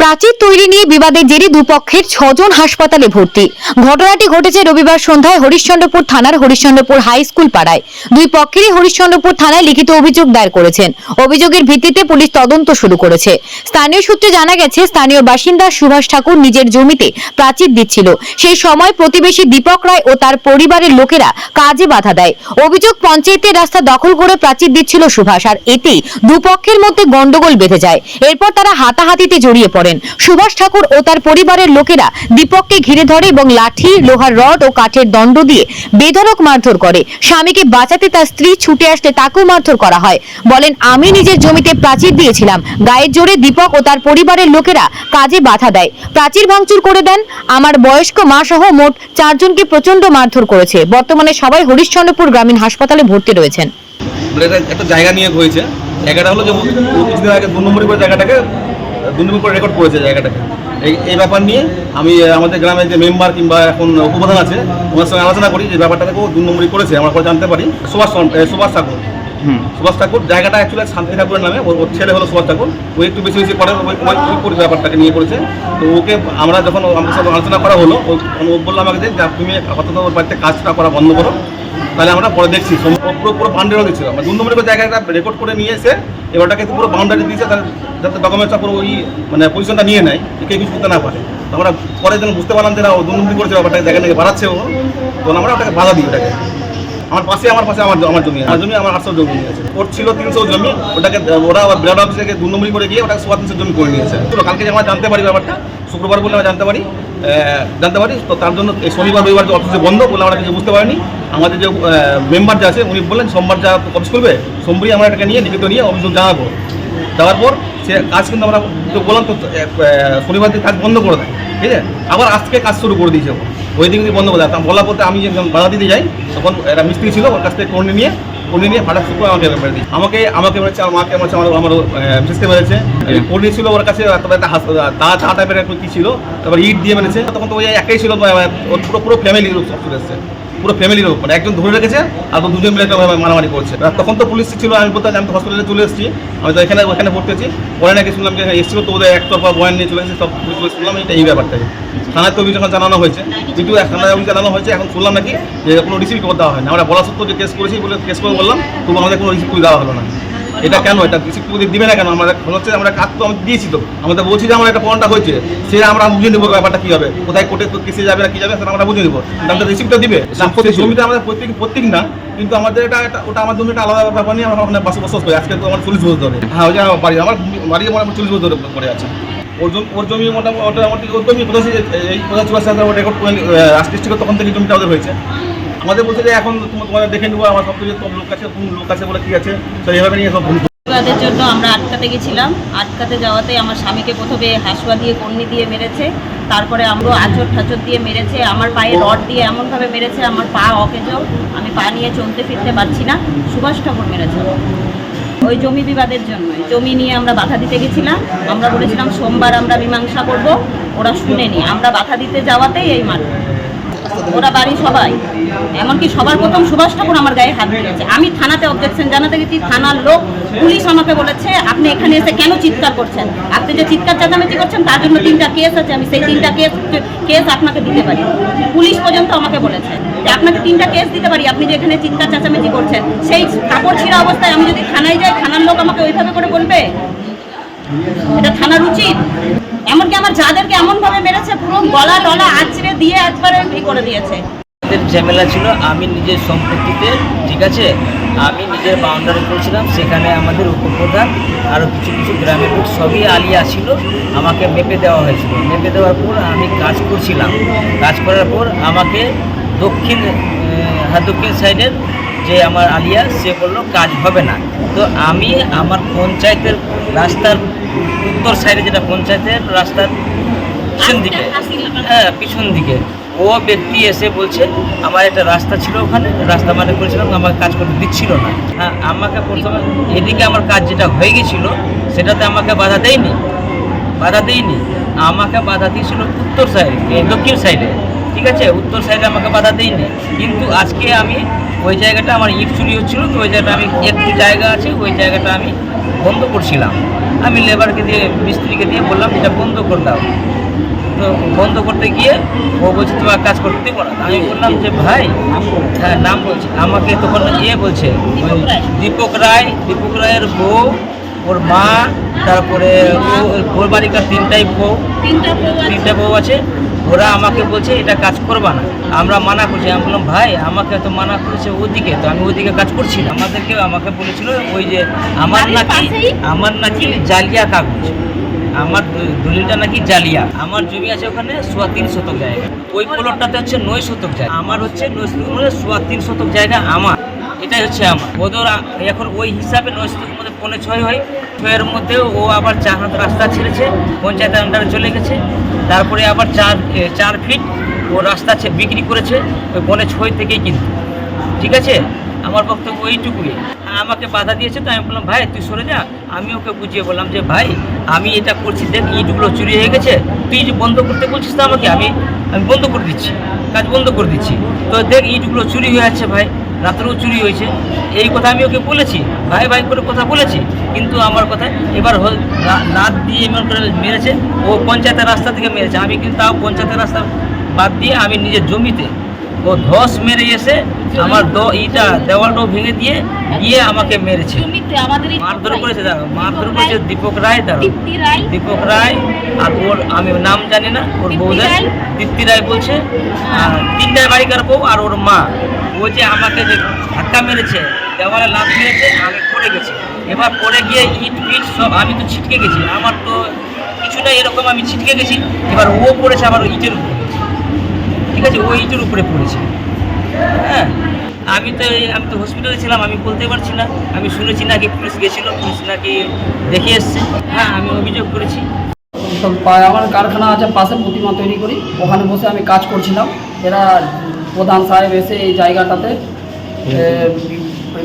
প্রাচীর তৈরি নিয়ে বিবাদের জেরে দুপক্ষের ছজন হাসপাতালে ভর্তি। ঘটনাটি ঘটেছে রবিবার সন্ধ্যায় হরিশ্চন্দ্রপুর থানার হরিশ্চন্দ্রপুর হাই স্কুল পাড়ায়। দুই পক্ষেরই হরিশ্চন্দ্রপুর থানায় লিখিত অভিযোগ দায়ের করেছেন। অভিযোগের ভিত্তিতে পুলিশ তদন্ত শুরু করেছে। স্থানীয় সূত্রে জানা গেছে, স্থানীয় বাসিন্দা সুভাষ ঠাকুর নিজের জমিতে প্রাচীর দিচ্ছিল। সেই সময় প্রতিবেশী দীপক রায় ও তার পরিবারের লোকেরা কাজে বাধা দেয়। অভিযোগ পঞ্চায়েতের রাস্তা দখল করে প্রাচীর দিচ্ছিল সুভাষ। আর এতেই দুপক্ষের মধ্যে গন্ডগোল বেঁধে যায়। এরপর তারা হাতাহাতিতে জড়িয়ে পড়েন সুভাষ ঠাকুর ও তার পরিবারের লোকেরা দীপককে ঘিরে ধরে এবং লাঠি, লোহার রড ও কাঠের দণ্ড দিয়ে বেধড়ক মারধর করে। স্বামীকে বাঁচাতে তার স্ত্রী ছুটে আসলে তাকেও মারধর করা হয়। বলেন, আমি নিজের জমিতে প্রাচীর দিয়েছিলাম। গায়ের জোরে দীপক ও তার পরিবারের লোকেরা কাজে বাধা দেয়। প্রাচীর ভাঙচুর করে দেন। আমার বয়স্ক মা সহ মোট চারজনকে প্রচণ্ড মারধর করেছে। বর্তমানে সবাই হরিশ্চন্দ্রপুর গ্রামীণ হাসপাতালে ভর্তি রয়েছেন। মানে একটা জায়গা নিয়ে হয়েছে। জায়গাটা হলো যে দু নম্বরই করে জায়গাটাকে দু নম্বর করে রেকর্ড করেছে জায়গাটাকে। এই এই ব্যাপার নিয়ে আমি আমাদের গ্রামের যে মেম্বার কিংবা এখন উপপ্রধান আছে ওনার সঙ্গে আলোচনা করি যে ব্যাপারটাকে ও দু নম্বরই করেছে আমরা পরে জানতে পারি। সুভাষ সুভাষ ঠাকুর। সুভাষ ঠাকুর জায়গাটা অ্যাকচুয়ালি শান্তি ঠাকুরের নামে ওর ছেলে হলো সুভাষ ঠাকুর। ও একটু বেশি বেশি করে ওই ব্যাপারটাকে নিয়ে করেছে। তো ওকে আমরা যখন আমাদের সাথে আলোচনা করা হলো ও বলল আমাকে যে তুমি আপাতত বাড়িতে কাজটা করা বন্ধ করো। তাহলে আমরা পরে দেখছি। পুরো পুরো বাউন্ডারি দিচ্ছিল। মানে দু নম্বরের জায়গাটা রেকর্ড করে নিয়ে এসে এবারটাকে পুরো বাউন্ডারি দিয়েছে তার যাতে ডকুমেন্টসটা পুরো ওই মানে পজিশনটা নিয়ে নেয় কেউ কিছু করতে না পারে। আমরা পরে যখন বুঝতে পারলাম যে না, ও দু নম্বরই করেছে ব্যাপারটা জায়গা থেকে বাড়াচ্ছে ও। তখন আমরা ওটাকে বাধা দিই ওটাকে। আমার পাশে আমার পাশে, আমার আমার জমি আমার জমি, আমার আটশো জমি আছে। ওর ছিল তিনশো জমি, ওটাকে, ওরা বিরাট অফিস থেকে দু নম্বরই করে গিয়ে ওটাকে সোয়া তিনশো জমি করে নিয়েছে। কালকে আমরা জানতে পারি ব্যাপারটা শুক্রবার বলে আমরা জানতে পারি জানতে পারি, তো তার জন্য এই শনিবার, রবিবার যে অফিসে বন্ধ বলে আমরা কিছু বুঝতে পারিনি। আমাদের যে মেম্বার যে আছে, উনি বললেন, সোমবার যা অফিস করবে সোমবারই আমরা এটাকে নিয়ে লিখিত নিয়ে অভিযোগ জানাব। দেওয়ার পর সে কাজ কিন্তু আমরা বললাম, তো শনিবার দিন কাজ বন্ধ করে দেয়, ঠিক আছে? আবার আজকে কাজ শুরু করে দিয়েছে। ওই দিন বন্ধ করে দেয়। তা বলা বলতে আমি যখন বাধা দিতে যাই, তখন একটা মিস্ত্রি ছিল, ওর কাছ থেকে কোর্নি নিয়ে কোর্নি নিয়ে হঠাৎ করে আমাকে মেরে দিই আমাকে আমাকে মেরেছে আমার মাকে মেরেছে আমার আমার মিসকে মেরেছে। কোর্নি ছিল ওর কাছে তারপরে একটা তা দা, চা টাইপের একটা কি ছিল, তারপর ইট দিয়ে মেরেছে। তখন তো ওই একাই ছিল পুরো পুরো ফ্যামিলি লোক সব চলে এসছে। পুরো ফ্যামিলির মানে একজন ধরে রেখেছে আর দুজন মিলে মারামারি করছে। তখন তো পুলিশ ছিল, আমি বলতে আমি তো হসপিটালে চলে এসেছি, আমি তো এখানে, ওখানে ভর্তি আছি পরে নাকি শুনলাম যে এসেছিল তো ওদের একতরফা বয়ান নিয়ে চলে এসেছে, সব পুলিশ শুনলাম, এটা এই ব্যাপারটাই থানায় তো অভিযোগ জানানো হয়েছে কিন্তু থানায় অভিযোগ জানানো হয়েছে, এখন শুনলাম নাকি যে কোনো রিসিভ করে দেওয়া হয় না আমরা বলা সত্ত্বেও যে কেস করেছি বলে কেস করে বললাম, তবু আমাদের কোনো রিসিভ করে দেওয়া হলো না। এটা কেন? এটা করে দিবে না কেন? আমরা মনে হচ্ছে আমরা কাজ তো আমি দিয়েছি তো। আমাদের বলছি যে আমার একটা পয়েন্টটা হয়েছে সে আমরা বুঝে নেব ব্যাপারটা কি হবে। কোথায় কোর্টে কেসে যাবে না কি যাবে সেটা আমরা বুঝে নেব। আমাদের রিসিভটা দিবে। জমিটা আমাদের প্রত্যেক প্রত্যেক না কিন্তু আমাদের এটা ওটা আমার জমি একটা আলাদা ব্যাপার নিয়ে আমরা ওখানে বাসে বসবাস করি। আজকে তো আমার চল্লিশ বছর ধরে। হ্যাঁ ওই যে আমার বাড়ি আমার বাড়ি আমার চল্লিশ বছর ধরে পড়ে আছে। ওর জমি ওর জমি মোটামুটি ওর জমি সে- এই চলে আসছে রেকর্ড করে রাষ্ট্র তখন থেকে জমিটা ওদের হয়েছে। আমাদের বলছে যে এখন তোমাদের দেখে নেব, আমার সব লোক আছে লোক আছে বলে কি আছে, তো এইভাবে নিয়ে সব প্রতিবাদের জন্য আমরা আটকাতে গেছিলাম। আটকাতে যাওয়াতে আমার স্বামীকে প্রথমে হাসুয়া দিয়ে কর্নি দিয়ে মেরেছে, তারপরে আমরা আচর ঠাচর দিয়ে মেরেছে, আমার পায়ে রড দিয়ে এমনভাবে মেরেছে, আমার পা অকেজ, আমি পা নিয়ে চলতে ফিরতে পারছি না, সুভাষ ঠাকুর মেরেছে। ওই জমি বিবাদের জন্য জমি নিয়ে আমরা বাধা দিতে গেছিলাম, আমরা বলেছিলাম সোমবার আমরা মীমাংসা করব, ওরা শুনেনি। আমরা বাধা দিতে যাওয়াতেই এই মার ওরা বাড়ি সবাই। এমনকি সবার প্রথম সুভাষ ঠাকুর আমার গায়ে হাত দিয়েছে আমি থানাতে অবজেকশন জানাতে গেছি, থানার লোক, পুলিশ আমাকে বলেছে, আপনি এখানে এসে কেন চিৎকার করছেন? আপনি যে চিৎকার চেঁচামেচি করছেন, তার জন্য তিনটা কেস আছে, আমি সেই তিনটা কেস কেস আপনাকে দিতে পারি। পুলিশ পর্যন্ত আমাকে বলেছে যে আপনাকে তিনটা কেস দিতে পারি, আপনি যে এখানে চিৎকার চেঁচামেচি করছেন, সেই কাপড় ছিঁড়া অবস্থায় আমি যদি থানায় যাই, থানার লোক আমাকে ওইভাবে করে বলবে? এটা থানার উচিত? এমনকি আমার যাদেরকে এমন ভাবে মেরেছে, পুরো গলা টলা আছড়ে দিয়ে একবারে করে দিয়েছে। আমাদের ঝামেলা ছিল আমি নিজের সম্পত্তিতে ঠিক আছে? আমি নিজের বাউন্ডারি করেছিলাম সেখানে আমাদের উপপ্রধান আরও কিছু কিছু গ্রামের লোক সবই আলিয়া ছিল আমাকে মেপে দেওয়া হয়েছিল। মেপে দেওয়ার পর আমি কাজ করছিলাম। কাজ করার পর আমাকে দক্ষিণ হ্যাঁ দক্ষিণ সাইডের যে আমার আলিয়া সে বলল কাজ হবে না। তো আমি আমার পঞ্চায়েতের রাস্তার উত্তর সাইডে যেটা পঞ্চায়েতের রাস্তার পিছন দিকে হ্যাঁ পিছন দিকে ও ব্যক্তি এসে বলছে, আমার একটা রাস্তা ছিল ওখানে, রাস্তা মানে করেছিলাম আমাকে কাজ করতে দিচ্ছিল না। হ্যাঁ আমাকে প্রথমে এদিকে আমার কাজ যেটা হয়ে গেছিল, সেটাতে আমাকে বাধা দেয়নি বাধা দেয়নি। আমাকে বাধা দিয়েছিল উত্তর সাইডে দক্ষিণ সাইডে, ঠিক আছে? উত্তর সাইডে আমাকে বাধা দেয়নি। কিন্তু আজকে আমি ওই জায়গাটা আমার ইট চুরি হচ্ছিল, তো ওই জায়গাটা আমি, একটু জায়গা আছে, ওই জায়গাটা আমি বন্ধ করছিলাম। আমি লেবারকে দিয়ে, মিস্ত্রিকে দিয়ে বললাম, এটা বন্ধ করে দাও। বন্ধ করতে গিয়ে ও বলছে তোমার কাজ করতে দেবো না আমি বললাম যে ভাই হ্যাঁ নাম বলছে। আমাকে তখন ইয়ে বলছে দীপক রায়। দীপক রায়ের বউ ওর মা তারপরে ওর বাড়িকার তিনটাই বউ তিনটা বউ আছে। বউ আছে। ওরা আমাকে বলছে এটা কাজ করবা না। আমরা মানা করছি। আমি বললাম ভাই আমাকে তো মানা করেছে ওদিকে তো আমি ওদিকে কাজ করছি আমাদেরকে আমাকে বলেছিল ওই যে আমার নাকি আমার নাকি জালিয়া কাগজ আমার দলিলটা নাকি জালিয়া। আমার জমি আছে ওখানে সোয়া তিন শতক জায়গা। ওই প্লটটাতে হচ্ছে নয় শতক জায়গা। আমার হচ্ছে নয় মানে সোয়া তিন শতক জায়গা আমার। এটাই হচ্ছে আমার। ওদের এখন ওই হিসাবে নয় শতকের মধ্যে পৌনে ছয় হয়। ছয়ের মধ্যে ও আবার চার হাত রাস্তা ছেড়েছে, পঞ্চায়েতের আন্ডারে চলে গেছে। তারপরে আবার চার চার ফিট ও রাস্তা বিক্রি করেছে। ওই পৌনে ছয় থেকেই কিন্তু। ঠিক আছে? আমার বক্তব্য এইটুকুই। আমাকে বাধা দিয়েছে, তো আমি বললাম, ভাই, তুই সরে যা। আমি ওকে বুঝিয়ে বললাম যে, ভাই, আমি এটা করছি, দেখ, ইটগুলো চুরি হয়ে গেছে। তুই যে বন্ধ করতে বলছিস তো আমাকে আমি আমি বন্ধ করে দিচ্ছি, কাজ বন্ধ করে দিচ্ছি। তো দেখ, ইটগুলো চুরি হয়ে যাচ্ছে ভাই, রাত্রেও চুরি হয়েছে। এই কথা আমি ওকে বলেছি, ভাই ভাই করে কথা বলেছি। কিন্তু আমার কথা এবার হ- লা- দিয়ে এমন করে মেরেছে, ও পঞ্চায়েতের রাস্তা থেকে মেরেছে। আমি কিন্তু তাও পঞ্চায়েতের রাস্তা বাদ দিয়ে আমি নিজের জমিতে ও ধস মেরে এসে আমার দ ইটা দেওয়ালটাও ভেঙে দিয়ে গিয়ে আমাকে মেরেছে। মারধর করেছে। দাঁড়াও মারধর করেছে দীপক রায় রায়। দীপক রায় আর ওর আমি নাম জানি না ওর দীপ্তি বউদের রায়? বলছে আর তিনটায় বাড়িকার বউ আর ওর মা। ও যে আমাকে যে ধাক্কা মেরেছে দেওয়ালে লাভ মেরেছে আমি পড়ে গেছি। এবার পড়ে গিয়ে ইট ফিট সব আমি তো ছিটকে গেছি। আমার তো কিছু না এরকম আমি ছিটকে গেছি। এবার ও পড়েছে আবার ওই ইটের উপরে। ঠিক আছে ওই ইটের উপরে পড়েছে। হ্যাঁ আমি তো আমি তো হসপিটালে ছিলাম, আমি বলতে পারছি না। আমি শুনেছি নাকি পুলিশ গেছিল, পুলিশ নাকি দেখে এসছে। হ্যাঁ আমি অভিযোগ করেছি। আমার কারখানা আছে, পাশে প্রতিমা তৈরি করি। ওখানে বসে আমি কাজ করছিলাম। এরা প্রধান সাহেব এসে এই জায়গাটাতে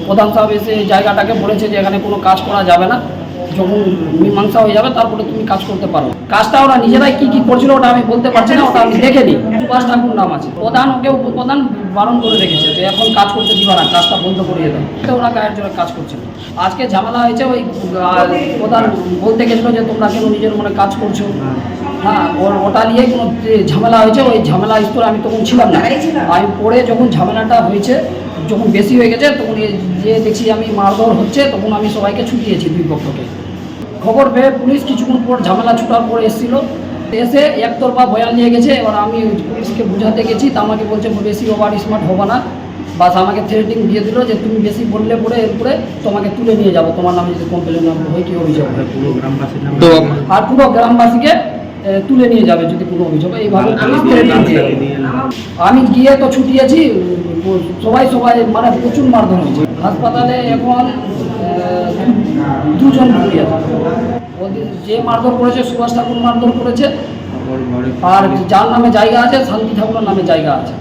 প্রধান সাহেব এসে এই জায়গাটাকে বলেছে যে এখানে কোনো কাজ করা যাবে না। যখন মীমাংসা হয়ে যাবে, তারপরে তুমি কাজ করতে পারো। কাজটা ওরা নিজেরাই কি কি করছিল ওটা আমি বলতে পারছি না, ওটা আমি দেখে নিই। সুভাষ ঠাকুর নাম আছে। প্রধান ওকে উপপ্রধান বারণ করে রেখেছে যে এখন কাজ করতে দিবা না, কাজটা বন্ধ করিয়ে দাও। ওরা গায়ের জোরে কাজ করছিল। আজকে ঝামেলা হয়েছে ওই প্রধান বলতে গেছিল যে তোমরা কেন নিজের মনে কাজ করছ? হ্যাঁ ওর ওটা নিয়ে কোনো ঝামেলা হয়েছে, ওই ঝামেলা স্তরে আমি তখন ছিলাম না। আমি পরে যখন ঝামেলাটা হয়েছে, যখন বেশি হয়ে গেছে, তখন যে দেখছি আমি মারধর হচ্ছে, তখন আমি সবাইকে ছুটিয়েছি দুই পক্ষকে। খবর পেয়ে পুলিশ কিছুক্ষণ পর ঝামেলা ছুটার পর এসেছিল। এসে একতরফা বয়ান নিয়ে গেছে এবার আমি পুলিশকে বোঝাতে গেছি তা আমাকে বলছে বেশি ওভার স্মার্ট হবে না। বাস আমাকে থ্রেটিং দিয়ে দিল যে তুমি বেশি বললে পরে এরপরে তোমাকে তুলে নিয়ে যাব। তোমার নামে যদি কমপ্লেন হয় কি অভিযোগ? হয় তো আর পুরো গ্রামবাসীকে তুলে নিয়ে যাবে যদি কোনো অভিযোগ হয়। এইভাবে আমি গিয়ে তো ছুটিয়েছি সবাই সবাই মানে প্রচুর মারধর হয়েছে। হাসপাতালে এখন দুজন ওদের যে মারধর করেছে, সুভাষ ঠাকুর মারধর করেছে, আর যার নামে জায়গা আছে, শান্তি ঠাকুরের নামে জায়গা আছে।